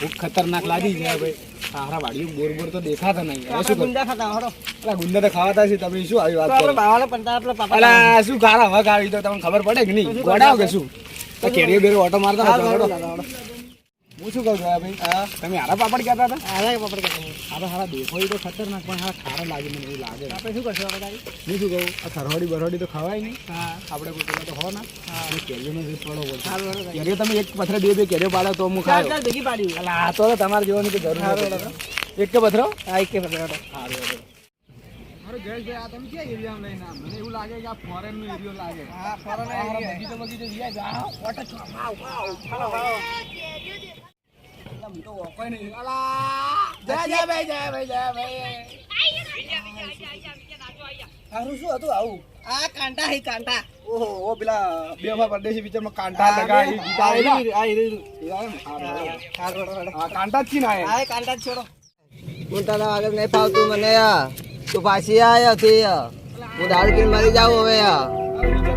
ભૂખ ખતરનાક લાગી છે ભાઈ. સારા વાડીઓ બોર બોર તો દેખાતા નહીં. શું? ગુંડા ખાતા હરો અલા ગુંડા તો ખાવાતા છે તમે શું આવી વાત કરો? બાવાને પણ આપણે પાપા શું ખારા હવે ખાવી તો તમને ખબર પડે કે નહીં? ગોડાવ કે શું? તો કેરીઓ બેરો ઓટો મારતા હાલ, હું શું કહું છું આ ભાઈ. હા. તમે હારા પાપડ કહેતા હતા? આલે પાપડ ખાતા આ તો હારા. દેખો એ તો ખતરનાક પણ હારા ખારા લાગે મને એવું લાગે. આપણે શું કરશું આપણે તારી? હું શું કહું? આ થરવાડી બરવાડી તો ખવાય નહીં. હા. આપણે કોઈ પેલા તો હો ના. અને કેરીઓનો રેટ પડવો પડશે હાલ બરોબર કેરીઓ તમે એક પથરે બે બે કેરીઓ પાડો તો હું ચાલ ખાયો ચાલ ભેગી પાડ્યું અલા આ તો તમારે જોવાની તો જરૂર હારું, નથી. હારું. એક કે પથરો? હા એક કે પકડો સારું મારો ગેસ ભાઈ આ તમે ક્યાં એરિયામાં લઈને આમ? મને એવું લાગે કે આ ફોરેન નો એરિયો લાગે. હા ફોરન આ મારા બગીચો બગીચો વ્યાજ, આ ઓટો છો, વાવ, વાવ, શું હતું આવું. આ કાંટા હે કાંટા ઓહો, ઓ પેલા બેફા પરદેશી પિક્ચરમાં કાંટા હા, લગા, બે- એ ગીત કાંટા જ ને આ છોડો હું તને આગળ નહીં ફાવતું મને તું પાછી આય હું દારૂ પીને મરી જાઉં હવે યાર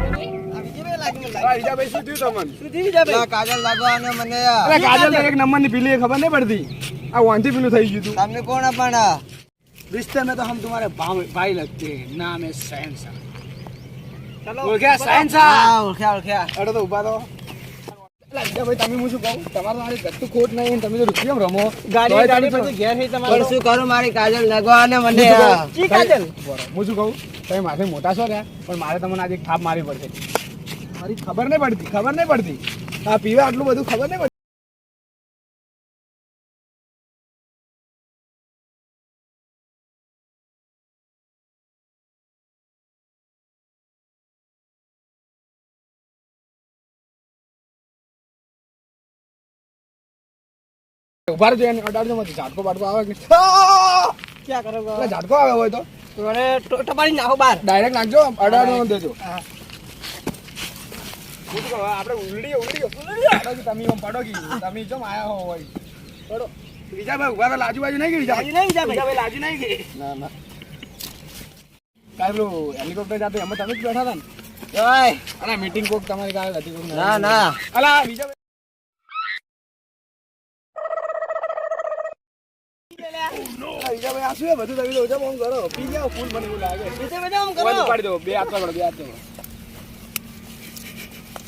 હા, રીજાભાઈ, શું થયું તમને? કાજલ લાગવાનો મને યાર અલા, કાજલ તો એક નંબરની પીલી એ ખબર નહીં પડતી આ વાંચી પીલું થઈ ગયું તું તમે કોણ પણ रिश्ते में तो हम तुम्हारे भाई भाई लगते हैं नाम है सहनसा ઓળખ્યા सहनसा હા ઓળખ્યા ઓળખ્યા અરે તો ઉભા તો અલા, વિજય ભાઈ તમે હું શું કહું તમારે તો મારી ગતું ખોટ નહીં તમે તો રૂપિયા રમો ગાડી તોય ગાડી તમે પર તો- ઘેર હે પણ તમારો શું કરું મારી કાજલ લગવાને મને હું શું કહું? ચી કાજલ બરાબર. હું શું કહું તમે માથે મોટા છો રહ્યા પણ મારે તમને આજે એક થાપ મારવી પડશે મારી ખબર નહીં પડતી ખબર નહીં પડતી. આ પીવા આટલું બધું ખબર નહીં પડતી. ઊભા રહેજો એને અડાડજો મત ઝાટકો બાટકો આવે કે ક્યાં કરો? ઝાડકો ઝાટકો આવે હોય તો? ટપાડી નાખો બાર ડાયરેક્ટ નાખજો અડાડો દેજો. હા. આપણે ઉલડીએ ઉલડીએ. તમે એમ પડો કે તમે જો આયા હો હોય? પડો. વિજાભાઈ ઊભા તો લાજુ બાજુ નહીં ગઈ લાજુ નહીં બીજા ભાઈ. લાજુ નહીં ગઈ. ના ના. કાંઈ પેલું હેલિકોપ્ટર જાતે એમાં તમે જ બેઠા હતા ને? ઓય અલા મીટિંગ કોક તમારી કાલે હતી કોક ના ના અલા વિજાભાઈ અલા, વિજાભાઈ આ શું છે? બધું તમે ઓછા ફોન કરો. પી જાઓ ફૂલ મને એવું લાગે. બીજે બધે આમ કરો. મોબાઈલ દો બે હાથ પકડો બે હાથ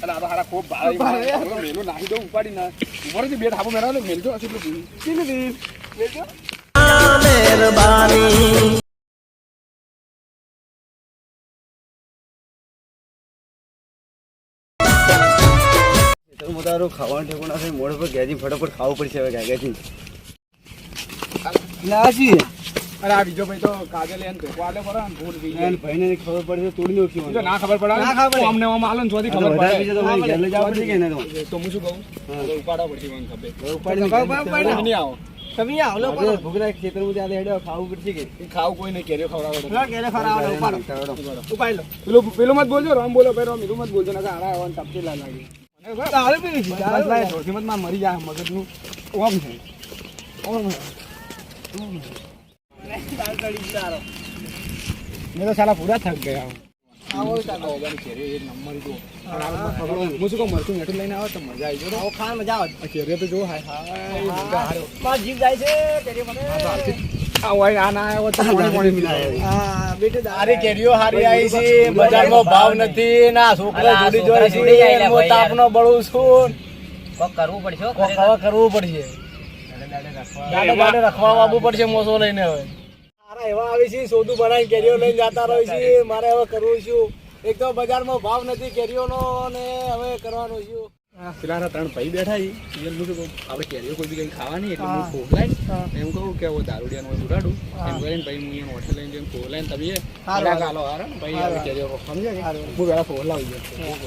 અલા આ હારા ખૂબ ભારે મેલું નાખી દઉં ઉપાડી ના ઊભો રહેજે, બે ઢાબો મેળવો ને મેલજો હશે પેલું કેટલું? મેલજો. તારું ખાવાનું ઠેકોણા છે મોઢ પર ગેજી ફટાફટ ખાવું પડશે હવે ના અરે આ બીજો ભાઈ તો કાજલ એન આલ્યો ખરો ને ભૂલ એને. ભાઈને ખબર પડશે તોડી નાખ્યું તો ના ખબર પડે ના ખબર અમને આમ આલે ને ખબર વધારે તો ભાઈ ઘેર લઈ જવા પડશે કે એને તો તો હું શું કહું હવે ઉપાડવા મને ખબર ઉપાડીને ઉપાડ, ઉપાડ, ઉપાડ. તમે નહીં આવો તમે આવો લો ભૂખના ખેતરમાં ત્યાં હેડો ખાવું પડશે કે ખાવું કોઈ નહીં કેરીઓ ખવડાવો લો કેરે ફરાવો ઉપાડો ઉપાડ લો પેલું પેલું મત બોલજો રામ બોલો ભાઈ રામ એનું મત બોલજો હારા આવવાનું ટપકી લા લાગી બસ ભાઈ મતમાં મરી જાય મગજનું ઓમ છે ઓમ મેં તો સાલા પૂરા થક ગયા ના બજારમાં ભાવ નથી ના છોકરા જોડી જોઈ છે હું તાપનો બળું છું. કરવું પડશે કરવું પડશે. રખવા. આવવું પડશે મોસો લઈને હવે. એવા આવી છે સોદું બનાવી કેરીઓ લઈને જતા રહી છે મારે હવે કરવું છું એક તો બજારમાં ભાવ નથી કેરીઓનો ને હવે કરવાનું છું પેલા ત્રણ ભાઈ બેઠા છે. ઈ હું શું કહું આપણે કેરીઓ કોઈ બી કંઈ ખાવાની એટલે હું ખોખલાઈને એમ કહું કે હું દારૂડિયાનો ઉડાડું. એમ કરીને ભાઈ હું અહીંયા હોટલ લઈને જઈને ખોખલાઈને તમે હાલો હારો ભાઈ આવી કેરીઓ સમજ્યા હું પેલા ખોખલાવી ગયો હું.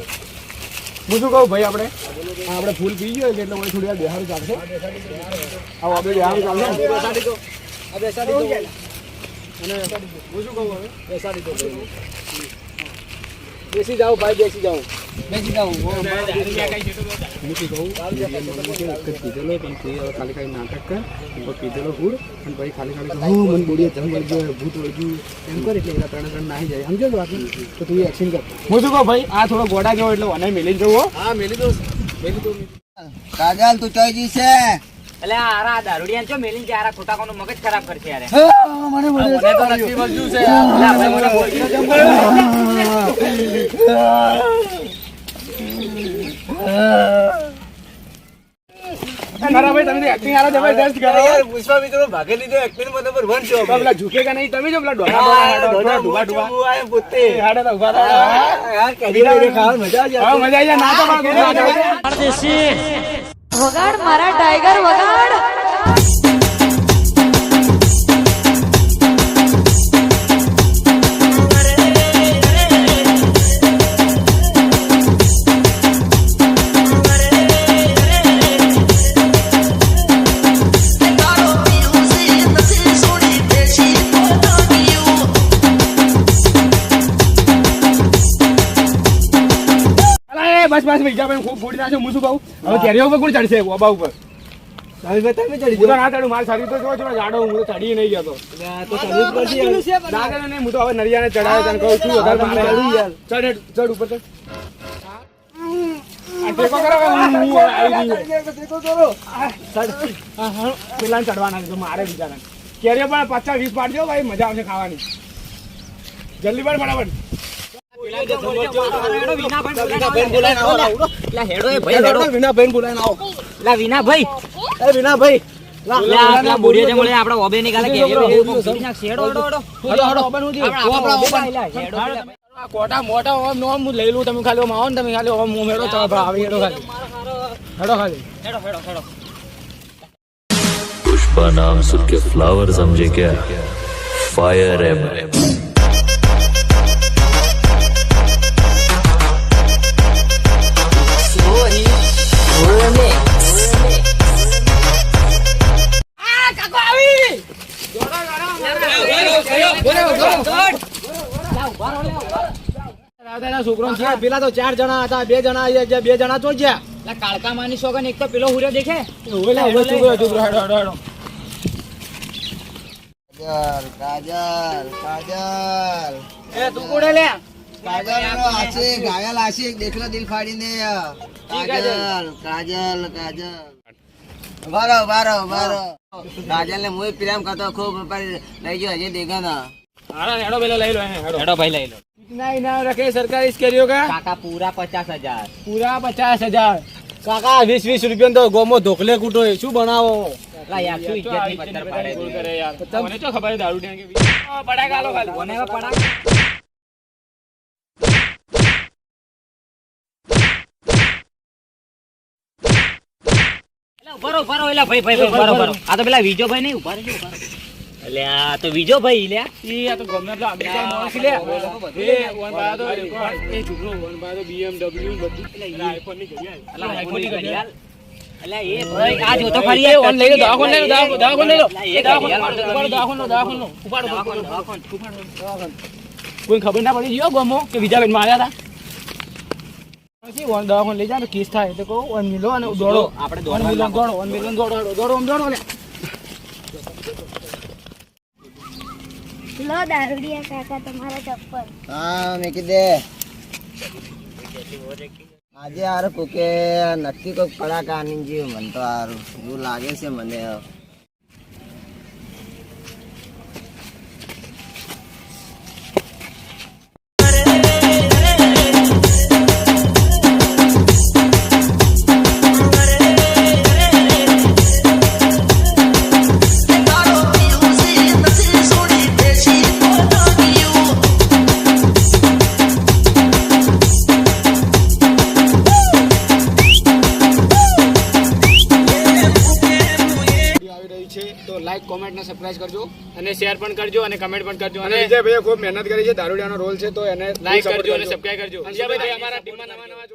શું કહું ભાઈ આપણે? આપણે ફૂલ પી ગયો એટલે મને થોડી વાર બેહારું ચાલશે. આવો આપણે બેહારું ચાલશે બેસાડી દો. આ બેસાડી દો. અને હું શું કહું હવે? બેસાડી દો બેસી જાઓ ભાઈ બેસી જાઓ. બેસી જાઓ. હું કહું પીધેલો પણ તે ખાલી ખાલી નાટક કર ઉપર પીધેલો હુડ અને પછી ખાલી ખાલી હું મને વળગ્યો ભૂત વળગ્યું એમ કરે એટલે એના ત્રણે ત્રણ નાહી જાય. સમજો બાકી તો તું એક્શન કર. હું શું કહું ભાઈ? આ થોડો ગોડા ગયો એટલે મને મેલી જવું હા મેલી દો મેલી દો કાજલ તું ચોઈ છે? એટલે આરા દારૂડિયા છો મેલીને કે આરા ખોટા કોનું મગજ ખરાબ કરશે યાર. મને તો નક્કી બજ્યું છે? એટલે આપણે મને બોલ્યો? જમ જો ખાવાની મજા જ આવે. જાય, ના. વગાડ મારા ટાઈગર વગાડ. બસ બસ બીજા ભાઈ ખૂબ ફોડી નાખ્યો મુસુ શું હવે કેરીઓ ઉપર કોણ ચડશે? ઓબા ઉપર. તમે તમે ચડી હું ના ચડું મારી શરીર તો જો છે જાડો હું તો ચડી નહીં ગયો તો. ચડવું પડશે ના નહીં હું તો હવે નરિયાને ચડાવે તને કહું છું વધારે હા, મારે ચડું યાર. ચડ ચડ ઉપર ચડ. આ ટેકો કરો હવે હું હું આવી રહી છું. ચડ. હા, હા, પેલાને ચડવાના છે મારે બિચારા કેરીઓ પણ પચાસ વીસ પાડજો ભાઈ મજા આવશે ખાવાની. જલ્દી પણ ફટાફટ લઈ લઉં તમે ખાલી આવો ને તમે ખાલી ઓમ હું હેડો ચાલો આવી પુષ્પા નામ સુન ફ્લાવર સમજે ક્યા ફાયર એમ. છોકરો છે પેલા તો ચાર જણા હતા બે જણા બે જણા તો ગયા. કાળકા માની સોગન એક તો પેલો હુર્યો દેખે. ઓલા ઓલા છોકરો છોકરો હેડો હેડો હેડો. કાજલ કાજલ કાજલ એ તું કોડે લે? કાજલ નો આશિક ઘાયલ આશિક દેખલો દિલ ફાડીને. કાજલ કાજલ કાજલ બારો બારો બારો કાજલ ને મુય પ્રેમ કરતો ખૂબ પણ લઈ ગયો હજી દેખા ના હારા હેડો પેલા લઈ લો એને હેડો હેડો ભાઈ લઈ લો कितना इनाम रखे सरकारी स्केरियो का કાકા પૂરા પચાસ હજાર પૂરા પચાસ હજાર કાકા વીસ વીસ રૂપિયા તો ગોમો ધોકલે કૂટો એ શું બનાવો એટલે યાર શું ઇજ્જતની પથ્થર પાડે છે. તમને તો ખબર દારૂ પડાકા એલા ભાઈ, ભાઈ. આ તો પેલા વિજો ભાઈ નહીં ઊભા રહેજો, એટલે આ તો વિજો ભાઈ લ્યા ઈ આ તો ગમે એટલો અમેરિકન માણસ લે. એ વન બાય તો એ છોકરો વન બાય તો BMW બધું. એટલે આઈફોનની ઘડિયાળ. એટલે આઈફોનની ઘડિયાળ. એ ભાઈ આ જોતો ખરી એ ઓન લઈ લો દવાખાન લઈ લો દવાખાન દવાખાન લઈ લો. એ ઘડિયાળ તો ઉપાડો દાખો ઉપાડો દવાખાન. કોઈ ખબર ના પડી? ગયો ગમો કે બીજા બેન માર્યા હતા? દવાખાન લઈ જાય કેસ થાય. એટલે કહું વન મિલો અને દોડો. આપણે વન મિલન દોડો વન મિલન દોડો દોડો દોડો આમ દોડો લો દારૂડિયા કાકા તમારા ચપ્પલ. હા મેં કીધે. આજે હારું કોકે નક્કી કોઈક પડાકા આની જેવું મને તો એવું લાગે છે મને. લાઈક કોમેન્ટ ને સબસ્ક્રાઇબ કરજો અને શેર પણ કરજો અને કમેન્ટ પણ કરજો. અને વિજયભાઈએ ખૂબ મહેનત કરી છે દારૂડિયાનો રોલ છે તો એને લાઈક કરજો અને સબસ્ક્રાઇબ કરજો. વિજયભાઈ અમારા ટીમમાં નવા નવા